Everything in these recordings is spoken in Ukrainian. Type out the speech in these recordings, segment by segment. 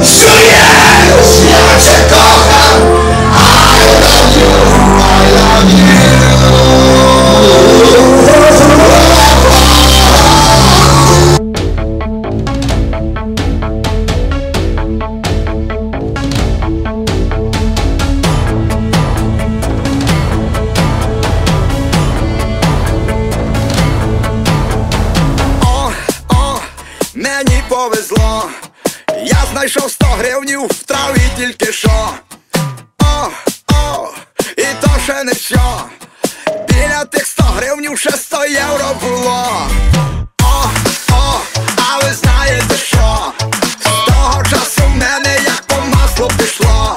люблю, чуєш, я тебе кохаю, I love you, I love you. Мені повезло. Я знайшов 100 гривнів в траві тільки що. О, о, і то ще не що. Біля тих 100 гривнів ще 100 євро було. О, о, а ви знаєте що? З того часу в мене як по маслу пішло.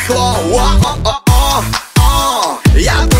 Брехло. О, о, о, о, о, я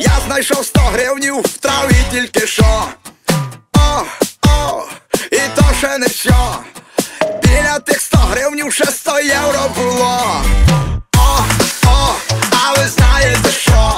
я знайшов 100 гривнів в траві тільки що. О, о, і то ще не що. Біля тих 100 гривнів ще 100 євро було. О, о, а ви знаєте що?